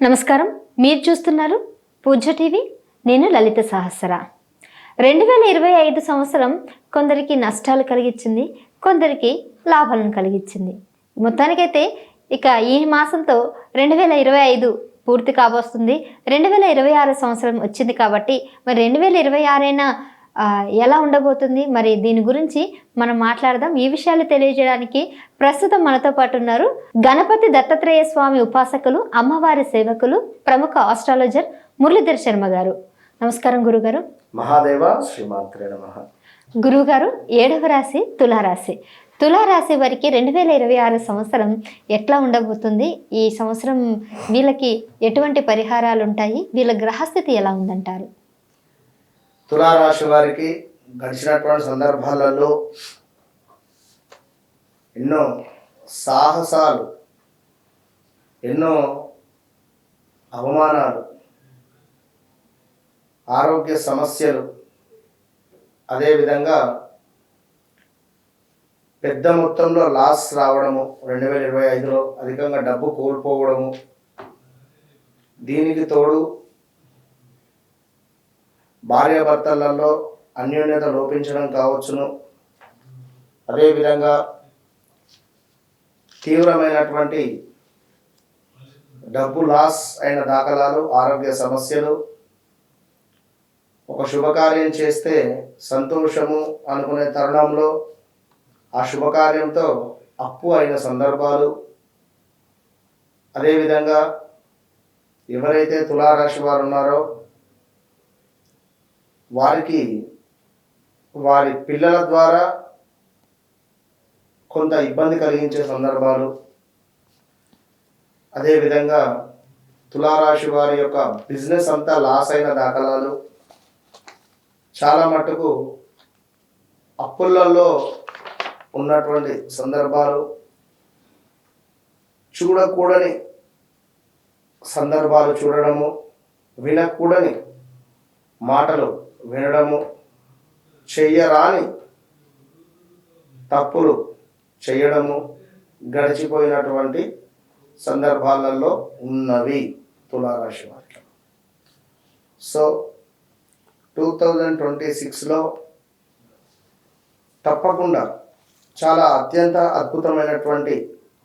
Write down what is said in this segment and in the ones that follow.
నమస్కారం. మీరు చూస్తున్నారు పూజ టీవీ. నేను లలిత సహస్ర. రెండు వేల ఇరవై ఐదు సంవత్సరం కొందరికి నష్టాలు కలిగించింది కొందరికి లాభాలను కలిగించింది మొత్తానికైతే ఇక ఈ మాసంతో రెండు వేల ఇరవై ఐదు పూర్తి కాబోస్తుంది. రెండు వేల ఇరవై ఆరు సంవత్సరం వచ్చింది కాబట్టి మరి రెండు వేల ఇరవై ఆరైనా ఎలా ఉండబోతుంది? మరి దీని గురించి మనం మాట్లాడదాం. ఈ విషయాలు తెలియజేయడానికి ప్రస్తుతం మనతో పాటు ఉన్నారు గణపతి దత్తాత్రేయ స్వామి ఉపాసకులు అమ్మవారి సేవకులు ప్రముఖ ఆస్ట్రాలజర్ మురళీధర్ శర్మ గారు. నమస్కారం గురుగారు. మహాదేవ శ్రీమాత్రే నమ. గురువుగారు ఏడవ రాశి తులారాశి. తులారాశి వారికి రెండు వేల ఇరవై ఆరు సంవత్సరం ఎట్లా ఉండబోతుంది? ఈ సంవత్సరం వీళ్ళకి ఎటువంటి పరిహారాలు ఉంటాయి వీళ్ళ గ్రహస్థితి ఎలా ఉందంటారు? తులారాశి వారికి గడిచినటువంటి సందర్భాలలో ఎన్నో సాహసాలు ఎన్నో అవమానాలు ఆరోగ్య సమస్యలు అదేవిధంగా పెద్ద మొత్తంలో లాస్ రావడము రెండు వేల ఇరవై ఐదులో అధికంగా డబ్బు కోల్పోవడము దీనికి తోడు భార్యాభర్తలలో అన్యోన్యత లోపించడం కావచ్చును. అదేవిధంగా తీవ్రమైనటువంటి డబ్బు లాస్ అయిన దాఖలాలు ఆరోగ్య సమస్యలు ఒక శుభకార్యం చేస్తే సంతోషము అనుకునే తరుణంలో ఆ శుభకార్యంతో అప్పు అయిన సందర్భాలు. అదేవిధంగా ఎవరైతే తులారాశి వారు ఉన్నారో వారికి వారి పిల్లల ద్వారా కొంత ఇబ్బంది కలిగించే సందర్భాలు. అదేవిధంగా తులారాశి వారి యొక్క బిజినెస్ అంతా లాస్ అయిన దాఖలాలు. చాలా మట్టుకు అప్పులలో ఉన్నటువంటి సందర్భాలు. చూడకూడని సందర్భాలు చూడడము వినకూడని మాటలు వినడము చెయ్యరాని తప్పులు చేయడము గడిచిపోయినటువంటి సందర్భాలలో ఉన్నవి తులారాశి వారికి. సో టూ థౌజండ్ ట్వంటీ సిక్స్లో తప్పకుండా చాలా అత్యంత అద్భుతమైనటువంటి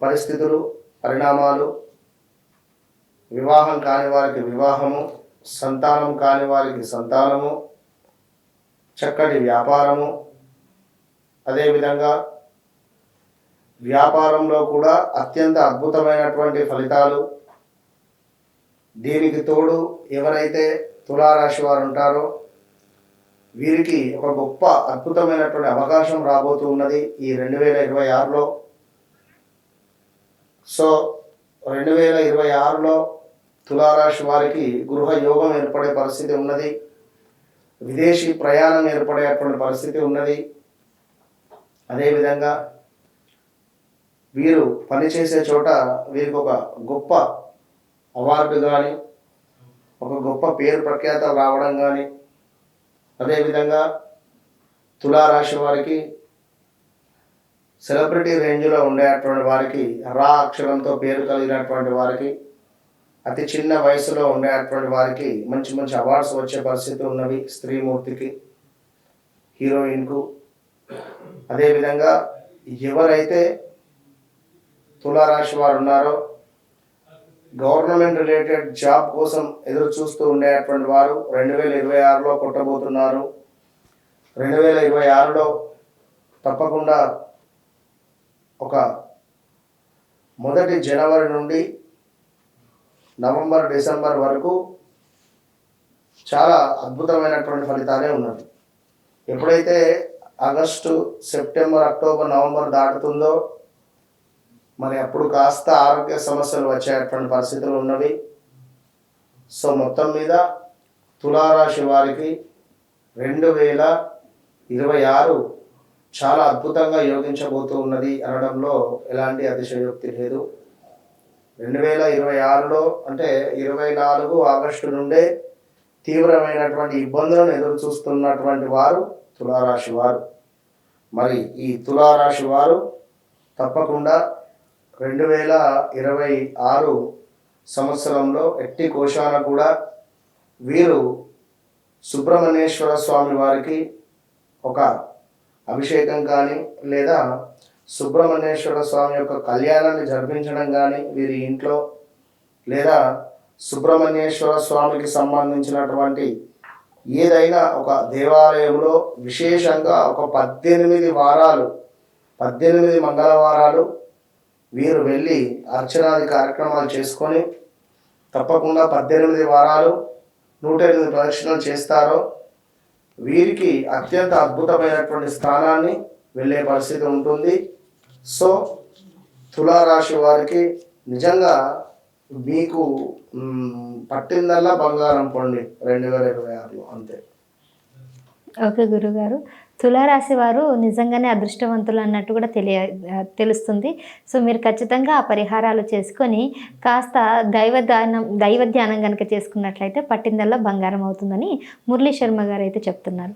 పరిస్థితులు పరిణామాలు వివాహం కాని వారికి వివాహము సంతానం కాని వారికి సంతానము చక్కటి వ్యాపారము. అదేవిధంగా వ్యాపారంలో కూడా అత్యంత అద్భుతమైనటువంటి ఫలితాలు. దీనికి తోడు ఎవరైతే తులారాశి వారు ఉంటారో వీరికి ఒక గొప్ప అద్భుతమైనటువంటి అవకాశం రాబోతూ ఉన్నది ఈ రెండు వేల ఇరవై ఆరులో. సో రెండు వేల ఇరవై ఆరులో తులారాశి వారికి గృహ యోగం ఏర్పడే పరిస్థితి ఉన్నది. విదేశీ ప్రయాణం ఏర్పడేటువంటి పరిస్థితి ఉన్నది. అదేవిధంగా వీరు పనిచేసే చోట వీరికి ఒక గొప్ప అవార్డు కానీ ఒక గొప్ప పేరు ప్రఖ్యాత రావడం కానీ అదేవిధంగా తులారాశి వారికి సెలబ్రిటీ రేంజ్లో ఉండేటువంటి వారికి రా అక్షరంతో పేరు కలిగినటువంటి వారికి అతి చిన్న వయసులో ఉండేటువంటి వారికి మంచి మంచి అవార్డ్స్ వచ్చే పరిస్థితి ఉన్నవి. స్త్రీమూర్తికి హీరోయిన్కు. అదేవిధంగా ఎవరైతే తులారాశి వారు ఉన్నారో గవర్నమెంట్ రిలేటెడ్ జాబ్ కోసం ఎదురు చూస్తూ ఉండేటువంటి వారు రెండు వేల ఇరవై ఆరులో కొట్టబోతున్నారు రెండు వేల ఇరవై ఆరులో తప్పకుండా ఒక మొదటి జనవరి నుండి నవంబర్ డిసెంబర్ వరకు చాలా అద్భుతమైనటువంటి ఫలితాలే ఉన్నది ఎప్పుడైతే ఆగస్టు సెప్టెంబర్ అక్టోబర్ నవంబర్ దాటుతుందో మరి అప్పుడు కాస్త ఆరోగ్య సమస్యలు వచ్చేటువంటి పరిస్థితులు ఉన్నవి. సో మొత్తం మీద తులారాశి వారికి రెండు వేల ఇరవై ఆరు చాలా అద్భుతంగా యోగించబోతూ ఉన్నది అనడంలో ఎలాంటి అతిశయోక్తి లేదు. రెండు వేల ఇరవై ఆరులో అంటే ఇరవై నాలుగు ఆగస్టు నుండే తీవ్రమైనటువంటి ఇబ్బందులను ఎదురు చూస్తున్నటువంటి వారు తులారాశి వారు. మరి ఈ తులారాశి వారు తప్పకుండా రెండు వేల ఇరవై ఆరు సంవత్సరంలో ఎట్టి కోశాన కూడా వీరు సుబ్రహ్మణ్యేశ్వర స్వామి వారికి ఒక అభిషేకం కానీ లేదా సుబ్రహ్మణ్యేశ్వర స్వామి యొక్క కళ్యాణాన్ని జరిపించడం కానీ వీరి ఇంట్లో లేదా సుబ్రహ్మణ్యేశ్వర స్వామికి సంబంధించినటువంటి ఏదైనా ఒక దేవాలయంలో విశేషంగా ఒక పద్దెనిమిది వారాలు పద్దెనిమిది మంగళవారాలు వీరు వెళ్ళి అర్చనాది కార్యక్రమాలు చేసుకొని తప్పకుండా పద్దెనిమిది వారాలు నూట ఎనిమిది ప్రదక్షిణలు చేస్తారో వీరికి అత్యంత అద్భుతమైనటువంటి స్థానాన్ని వెళ్ళే పరిస్థితి ఉంటుంది. సో తులారాశి వారికి నిజంగా మీకు పట్టిందల్లా బంగారం పండి రెండు వేల ఇరవై ఆరులో అంతే. ఓకే గురుగారు. తులారాశి వారు నిజంగానే అదృష్టవంతులు అన్నట్టు కూడా తెలియ తెలుస్తుంది. సో మీరు ఖచ్చితంగా ఆ పరిహారాలు చేసుకొని కాస్త దైవ ధ్యానం దైవ ధ్యానం కనుక చేసుకున్నట్లయితే పట్టిందల్లా బంగారం అవుతుందని మురళీ శర్మ గారు అయితే చెప్తున్నారు.